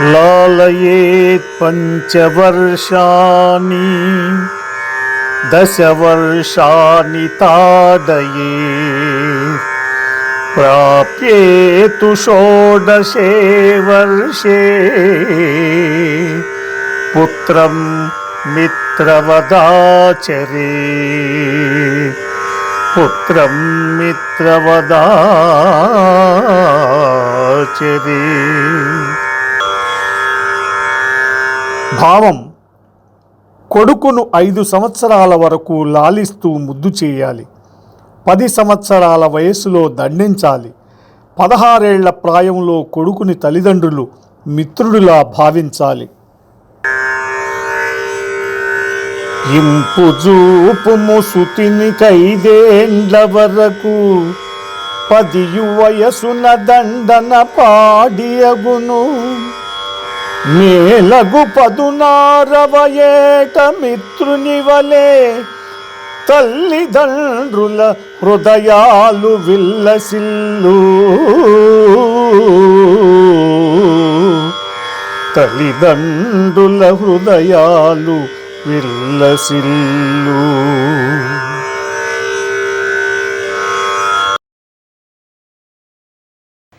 लालयेत् पञ्चवर्षाणि दशवर्षाणि ताडये प्राप्ये तु षोडशे वर्षे पुत्रं मित्रवदाचरे पुत्रं मित्रवदाचरे భావం కొడుకును ఐదు సంవత్సరాల వరకు లాలిస్తూ ముద్దు చేయాలి. పది సంవత్సరాల వయస్సులో దండించాలి. పదహారేళ్ళ ప్రాయంలో కొడుకుని తల్లిదండ్రులు మిత్రుడిలా భావించాలి. ఇంపు చూపుము సుతిని కైదేండ్ల వరకు పదియు వయసున దండన పాడియగును. మేలగు పదునారవయేట మిత్రుని వలే తల్లిదండ్రుల హృదయాలు విల్లసిల్లు. తల్లిదండ్రుల హృదయాలు విల్లసిల్లు.